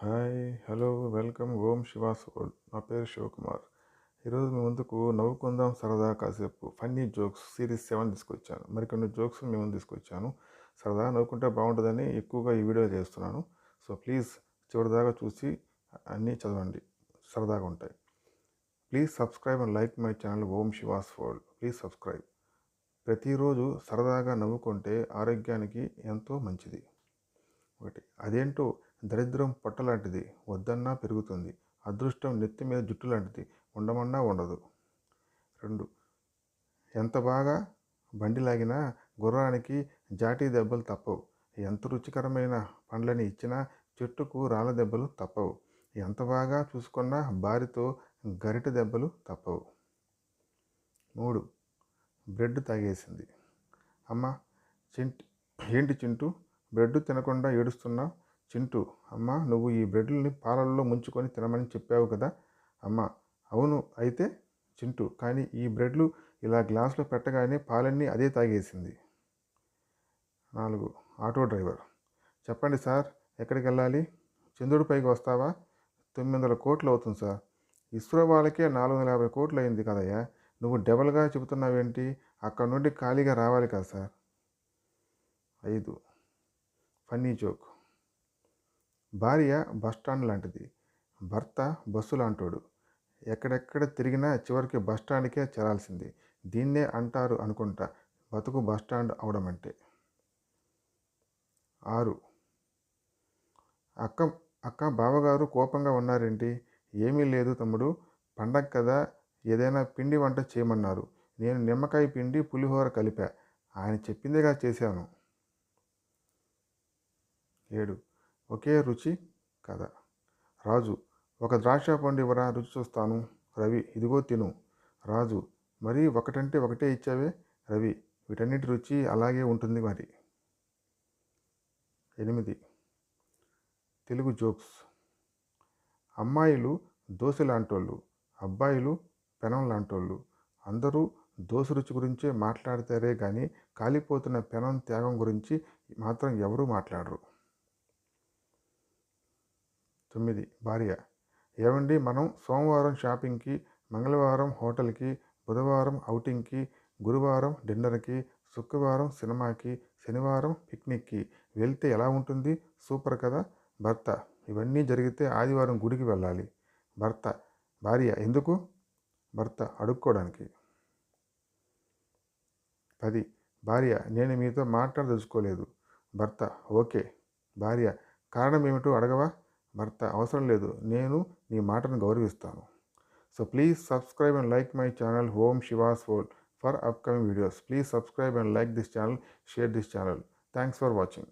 Hi hello welcome Om Shivas world నా పేరు శివకుమార్. ఈరోజు మీ ముందుకు నవ్వుకుందాం సరదా కాసేపు ఫన్నీ జోక్స్ సిరీస్ సెవెన్ తీసుకొచ్చాను. మరికొన్ని జోక్స్ మీ ముందు తీసుకొచ్చాను. సరదా నవ్వుకుంటే బాగుంటుందని ఎక్కువగా ఈ వీడియో చేస్తున్నాను. సో ప్లీజ్ చివరిదాకా చూసి అన్నీ చదవండి. సరదాగా ఉంటాయి. Please subscribe and like my channel Om Shivas world please subscribe. ప్రతిరోజు సరదాగా నవ్వుకుంటే ఆరోగ్యానికి ఎంతో మంచిది. ఒకటి అదేంటో దరిద్రం పొట్టలాంటిది వద్దన్నా పెరుగుతుంది. అదృష్టం నెత్తి మీద జుట్టు లాంటిది ఉండమన్నా ఉండదు. రెండు ఎంత బాగా బండి లాగినా గుర్రానికి జాటీ దెబ్బలు తప్పవు. ఎంత రుచికరమైన పండ్లని ఇచ్చినా చెట్టుకు రాళ్ళ దెబ్బలు తప్పవు. ఎంత బాగా చూసుకున్నా బారితో గరిట దెబ్బలు తప్పవు. మూడు బ్రెడ్ తాగేసింది. అమ్మ చింటి ఏంటి చింటూ? బ్రెడ్ తినకుండా ఏడుస్తున్నా చింటూ అమ్మ నువ్వు ఈ బ్రెడ్లని పాలల్లో ముంచుకొని తినమని చెప్పావు కదా అమ్మ అవును అయితే చింటూ కానీ ఈ బ్రెడ్లు ఇలా గ్లాసులో పెట్టగానే పాలన్నీ అదే తాగేసింది. నాలుగు ఆటో డ్రైవర్. చెప్పండి సార్ ఎక్కడికి వెళ్ళాలి? చంద్రుడి పైకి వస్తావా? తొమ్మిది వందల కోట్లు అవుతుంది సార్. ఇస్రో వాళ్ళకే నాలుగు వందల యాభై కోట్లు అయింది కదయ్యా. నువ్వు డబల్గా చెబుతున్నావేంటి? అక్కడ నుండి ఖాళీగా రావాలి కదా సార్. ఐదు ఫన్నీ జోక్. భార్య బస్టాండ్ లాంటిది. భర్త బస్సు లాంటోడు. ఎక్కడెక్కడ తిరిగినా చివరికి బస్టాండ్కే చేరాల్సింది. దీన్నే అంటారు అనుకుంటా. బతుకు బస్టాండ్ అవడం అంటే ఆరు. అక్క అక్క బావగారు కోపంగా ఉన్నారేంటి? ఏమీ లేదు తమ్ముడు. పండగ కదా. ఏదైనా పిండి వంట చేయమన్నారు. నేను నిమ్మకాయ పిండి పులిహోర కలిపా. ఆయన చెప్పిందిగా చేశాను. ఏడు. ఒకే రుచి కథ. రాజు ఒక ద్రాక్ష పండు ఇవ్వరా? రుచి చూస్తాను. రవి ఇదిగో తిను. రాజు మరి ఒకటంటే ఒకటే ఇచ్చావే? రవి వీటన్నిటి రుచి అలాగే ఉంటుంది మరి. ఎనిమిది. తెలుగు జోక్స్. అమ్మాయిలు దోశ లాంటోళ్ళు అబ్బాయిలు పెనం లాంటోళ్ళు. అందరూ దోశ రుచి గురించే మాట్లాడతారే కానీ కాలిపోతున్న పెనం త్యాగం గురించి మాత్రం ఎవరూ మాట్లాడరు. తొమ్మిది. భార్య. ఏమండి మనం సోమవారం షాపింగ్కి మంగళవారం హోటల్కి బుధవారం అవుటింగ్కి గురువారం డిన్నర్కి శుక్రవారం సినిమాకి శనివారం పిక్నిక్కి వెళ్తే ఎలా ఉంటుంది? సూపర్ కదా! భర్త. ఇవన్నీ జరిగితే ఆదివారం గుడికి వెళ్ళాలి. భర్త. భార్య. ఎందుకు? భర్త అడుక్కోవడానికి. పది. భార్య. నేను మీతో మాట్లాడదలుచుకోలేదు. భర్త. ఓకే. భార్య. కారణం ఏమిటో అడగవా? భర్త అవసరం లేదు. నేను నీ మాటను గౌరవిస్తాను. So please subscribe and like my channel Om Shivas world for upcoming videos please subscribe and like this channel share this channel thanks for watching